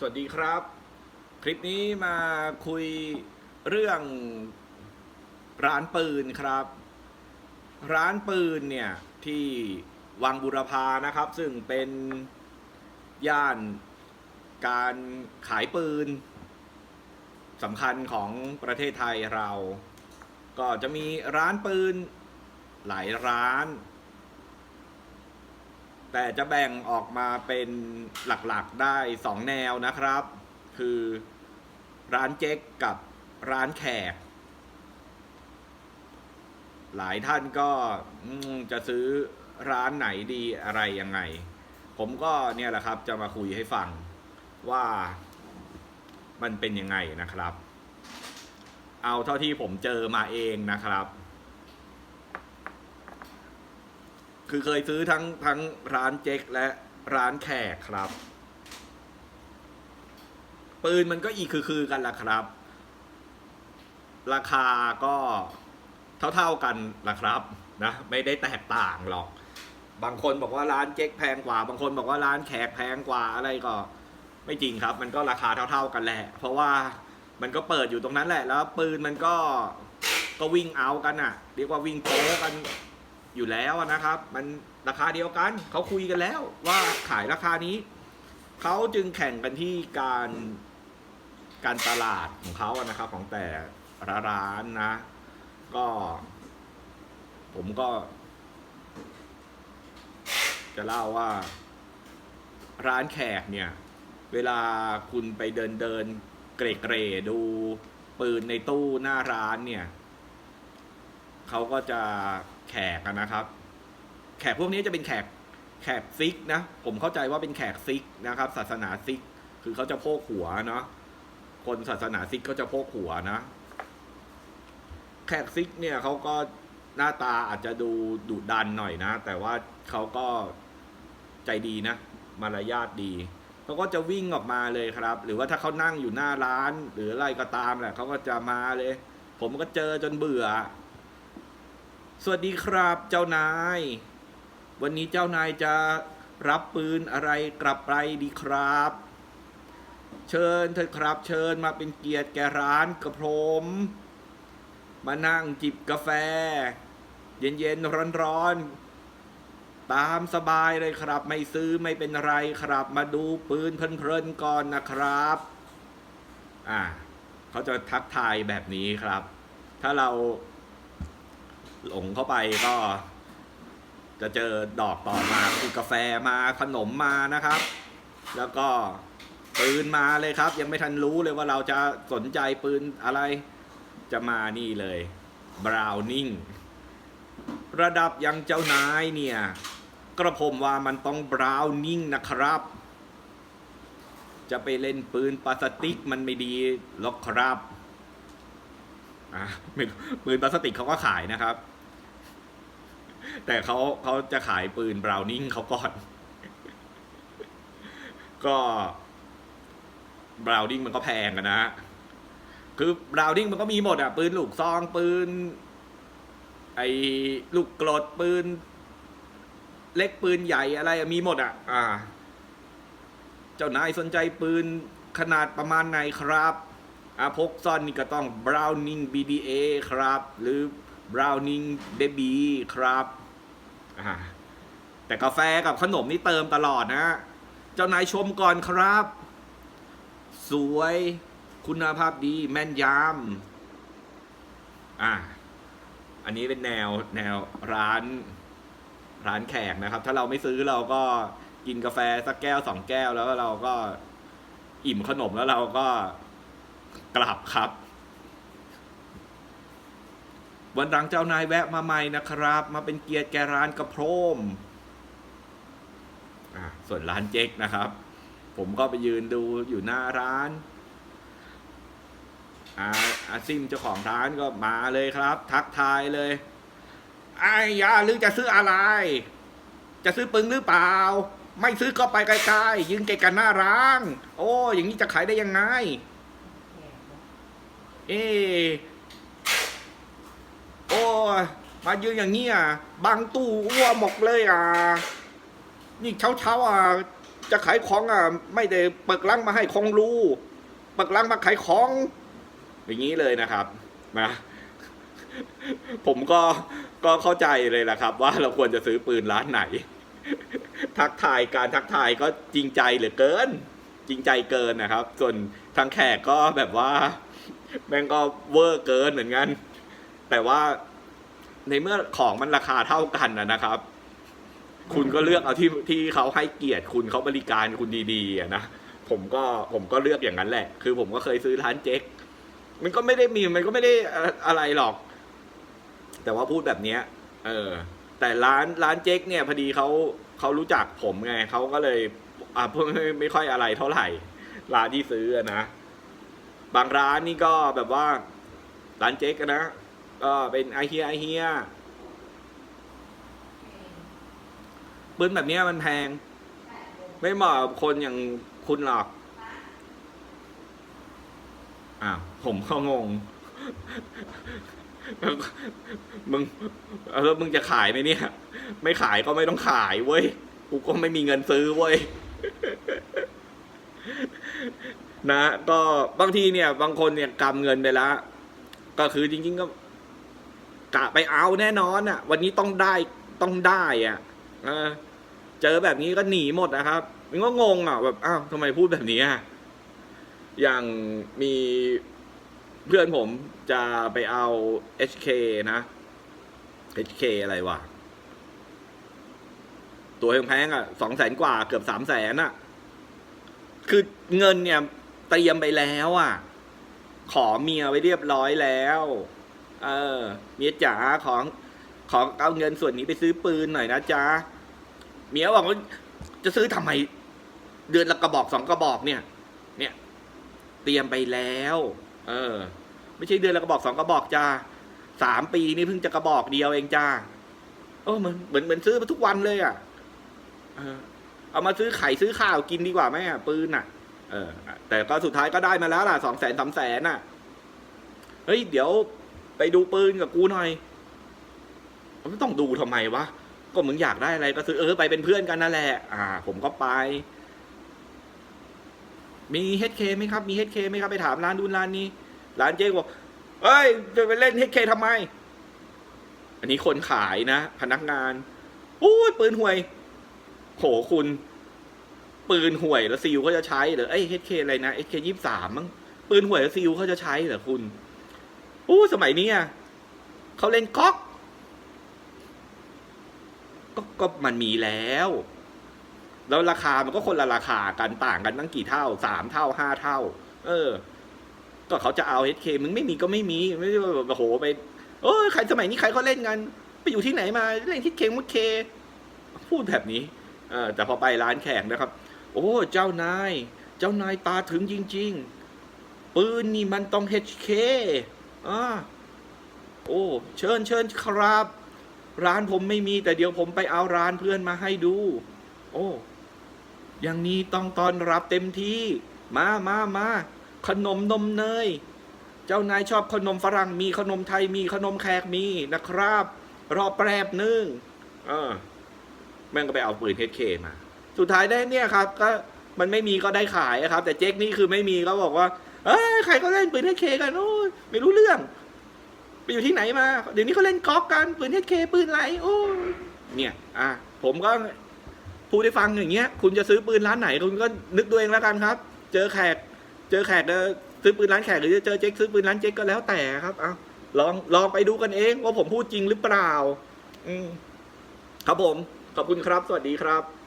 สวัสดีครับ คลิปนี้มาคุยเรื่องร้านปืนครับ ร้านปืนเนี่ยที่วังบุรพานะครับ ซึ่งเป็นย่านการขายปืนสำคัญของประเทศไทยเรา ก็จะมีร้านปืนหลายร้าน แต่จะแบ่งออกมาเป็นหลักๆได้สองแนวนะครับ คือร้านเจ๊กกับร้านแขก หลายท่านก็จะซื้อร้านไหนดีอะไรยังไง ผมก็เนี่ยแหละครับจะมาคุยให้ฟังว่ามันเป็นยังไงนะครับ เอาเท่าที่ผมเจอมาเองนะครับ คือเคยซื้อทั้งทั้งร้านเจ๊กและร้านแขกครับ ปืนมันก็อีกคือคือกันล่ะครับ ราคาก็เท่าๆกันล่ะครับนะไม่ได้แตกต่างหรอก บางคนบอกว่าร้านเจ๊กแพงกว่า บางคนบอกว่าร้านแขกแพงกว่าอะไรก็ ไม่จริงครับ มันก็ราคาเท่า ๆกันแหละ เพราะว่ามันก็เปิดอยู่ตรงนั้นแหละ แล้วปืนมันก็ก็วิ่งเอากันอะเรียกว่าวิ่งโป๊กัน อยู่แล้วนะครับ มันราคาเดียวกันเขาคุยกันแล้วว่าขายราคานี้ เขาจึงแข่งกันที่การการตลาดของเขาอะนะครับ ของแต่ละร้านนะ ก็ ผมก็ จะเล่าว่า ร้านแขกเนี่ย เวลาคุณไปเดินเดินเกรเกรๆดูปืนในตู้หน้าร้านเนี่ย เขาก็จะ แขกนะครับ แขกพวกนี้จะเป็นแขกแขกซิกนะผมเข้าใจว่าเป็นแขกซิกนะครับ ศาสนาซิก คือเขาจะโพกหัวเนาะคนศาสนาซิกก็จะโพกหัวนะ แขกซิกเนี่ยเขาก็หน้าตาอาจจะดูดุดันหน่อยนะ แต่ว่าเขาก็ใจดีนะ มารยาทดีเขาก็จะวิ่งออกมาเลยครับ หรือว่าถ้าเขานั่งอยู่หน้าร้าน หรืออะไรก็ตามแหละเขาก็จะมาเลย ผมก็เจอจนเบื่อ สวัสดีครับเจ้านาย วันนี้เจ้านายจะรับปืนอะไรกลับไปดีครับ เชิญเถิดครับ เชิญมาเป็นเกียรติแก่ร้านกระผมมานั่งจิบกาแฟ เย็นๆร้อนๆตามสบายเลยครับ ไม่ซื้อไม่เป็นไรครับ มาดูปืนเพลินๆก่อนนะครับ อ่าเขาจะทักทายแบบนี้ครับ ถ้าเรา หลงเข้าไปก็ จะเจอดอกต่อมาคือกาแฟมาขนมมานะครับ แล้วก็ปืนมาเลยครับ ยังไม่ทันรู้เลยว่าเราจะสนใจปืนอะไรจะมานี่เลยบราวนิ่งระดับยังเจ้านายเนี่ย กระผมว่ามันต้องบราวนิ่งนะครับ จะไปเล่นปืนพลาสติกมันไม่ดีหรอกครับอะไม่รู้ปืนพลาสติกเขาก็ขายนะครับ แต่เขาเขาจะขายปืนบราวนิงเขาก่อน ก็บราวนิงมันก็แพงอะนะคือบราวนิงมันก็มีหมดอะปืนลูกซองปืน ไอ้ลูกกรดปืน เล็กปืนใหญ่อะไรมีหมดอะอ่า เจ้านายสนใจปืนขนาดประมาณไหนครับอาพกซ่อนนี่ก็ต้อง Browning BDA ครับ หรือ Browning Baby ครับ อ่าแต่กาแฟกับขนมนี่เติมตลอดนะเจ้านายชมก่อนครับ สวยคุณภาพดีแม่นยำอ่าอันนี้เป็นแนวแนวร้าน ร้านแขกนะครับ ถ้าเราไม่ซื้อเราก็กินกาแฟสักแก้วสองแก้วแล้วเราก็อิ่มขนมแล้วเราก็กลับครับ วันหลังเจ้านายแวะมาใหม่นะครับ มาเป็นเกียรติแก่ร้านกระโพรมส่วนร้านเจ๊กนะครับ ผมก็ไปยืนดูอยู่หน้าร้านอาอาซิมเจ้าของร้านก็มาเลยครับ ทักทายเลยไอ้ยาหรือจะซื้ออะไร จะซื้อปึงหรือเปล่า ไม่ซื้อก็ไปไกลๆยืนไกลกันหน้าร้านโอ้ อย่างนี้จะขายได้ยังไง เอ๊ะ มายืนอย่างเงี้ยบางตู้อ้วหมกเลยอะ นี่เช้าเช้าอะ จะขายของอะ ไม่ได้เปิกลังมาให้ของรู้ เปิกลังมาขายของ อย่างนี้เลยนะครับนะผมก็ก็เข้าใจเลยแหละครับ ว่าเราควรจะซื้อปืนร้านไหน ทักทายการทักทายก็จริงใจเหลือเกิน จริงใจเกินนะครับ ส่วนทางแขกก็แบบว่า แม่งก็เวอร์เกินเหมือนกัน แต่ว่า ในเมื่อของมันราคาเท่ากันนะครับ คุณก็เลือกเอาที่ที่เขาให้เกียรติคุณเขาบริการคุณดีๆนะผมก็ผมก็เลือกอย่างนั้นแหละ คือผมก็เคยซื้อร้านเจ๊กมันก็ไม่ได้มีมันก็ไม่ได้อะไรหรอก แต่ว่าพูดแบบเนี้ย เออ แต่ร้านร้านเจ๊กเนี่ยพอดีเขาเขารู้จักผมไงเขาก็เลย อ่าไม่ไม่ค่อยอะไรเท่าไหร่ ร้านที่ซื้อนะบางร้านนี่ก็แบบว่า ร้านเจ๊กนะ ก็เป็นไอเฮียไอเฮียปืนแบบเนี้ยมันแพง ไม่เหมาะกับคนอย่างคุณหรอกอ้าวผมก็งงมึงแล้วมึงจะขายไหมเนี่ย ไม่ขายก็ไม่ต้องขายเว้ย กูก็ไม่มีเงินซื้อเว้ย นะ ก็บางทีเนี่ย บางคนเนี่ยกำเงินไปแล้วก็คือจริง ๆ ก็ กะไปเอาแน่นอนอะ วันนี้ต้องได้ต้องได้อะเจอแบบนี้ก็หนีหมดนะครับมันก็งงอะแบบอ้าวทำไมพูดแบบนี้อะอย่างมีเพื่อนผมจะไปเอา HK นะ HK อะไรวะ ตัวแพงๆอะสองแสนกว่าเกือบสามแสนอะ คือเงินเนี่ยเตรียมไปแล้วอะ ขอเมียไว้เรียบร้อยแล้ว เออเมียจ๋าของของเอาเงินส่วนนี้ไปซื้อปืนหน่อยนะจ๊ะเมียบอกว่าจะซื้อทำไม เดือนละกระบอกสองกระบอกเนี่ย เนี่ย เตรียมไปแล้ว เออ ไม่ใช่เดือนละกระบอกสองกระบอกจ้าสามปีนี่เพิ่งจะกระบอกเดียวเองจ้าโอ้เหมือนเหมือนเหมือนซื้อมาทุกวันเลยอะเออ เอามาซื้อไข่ซื้อข้าวกินดีกว่าไหมอะปืนอะ เออ แต่ก็สุดท้ายก็ได้มาแล้วล่ะสองแสนสามแสนอะ เฮ้ย เดี๋ยว ไปดูปืนกับกูหน่อยไม่ต้องดูทำไมวะก็มึงอยากได้อะไรก็ซื้อเออไปเป็นเพื่อนกันนั่นแหละ อ่า ผมก็ไป มีเฮดเคไหมครับ มีเฮดเคไหมครับไปถามร้านดูนร้านนี้ ร้านเจ๊บอกเอ้ยจะไปเล่นเฮดเคทำไม อันนี้คนขายนะ พนักงานอุ้ยปืนห่วย โหคุณ ปืนห่วยแล้วซีลเขาจะใช้เหรอไอ้เฮดเคอะไรนะเอเคยี่สามมั้งปืนห่วยแล้วซีลเขาจะใช้เหรอคุณ อู้สมัยนี้อะเขาเล่นก๊อกก็ก็มันมีแล้ว แล้วราคามันก็คนละราคากันต่างกันตั้งกี่เท่าสามเท่าห้าเท่า เออ ก็เขาจะเอาเฮดเคมึงไม่มีก็ไม่มีไม่ได้ว่าแบบโอ้โหไปโอ้ใครสมัยนี้ใครเขาเล่นกัน ไปอยู่ที่ไหนมาเล่นที่เคมุดเค พูดแบบนี้ เออ แต่พอไปร้านแขกนะครับ โอ้เจ้านาย เจ้านายตาถึงจริง ๆ ปืนนี่มันต้อง HK อ่าโอ้เชิญเชิญครับ ร้านผมไม่มี แต่เดี๋ยวผมไปเอาร้านเพื่อนมาให้ดู โอ้อย่างนี้ต้องตอนรับเต็มที่ มามามาขนมนมเนย เจ้านายชอบขนมฝรั่งมีขนมไทยมีขนมแขกมีนะครับ รอแป๊บนึงเออแม่งก็ไปเอาปืนเฮดเคมา สุดท้ายได้เนี่ยครับ ก็มันไม่มีก็ได้ขายครับ แต่เจ๊กนี่คือไม่มีก็บอกว่า เอ้ยใครก็เล่นปืนเฮดเคกันโอ้ยไม่รู้เรื่อง ไปอยู่ที่ไหนมา เดี๋ยวนี้เขาเล่นกอล์ฟกันปืนเฮดเคปืนไรโอ้ยเนี่ย อะผมก็พูดได้ฟังอย่างเงี้ย คุณจะซื้อปืนร้านไหนคุณก็นึกตัวเองแล้วกันครับ เจอแขก เจอแขกซื้อปืนร้านแขกหรือจะเจอเจ๊กซื้อปืนร้านเจ๊กก็แล้วแต่ครับเอาลองลองไปดูกันเองว่าผมพูดจริงหรือเปล่า อืมครับผม ขอบคุณครับ สวัสดีครับ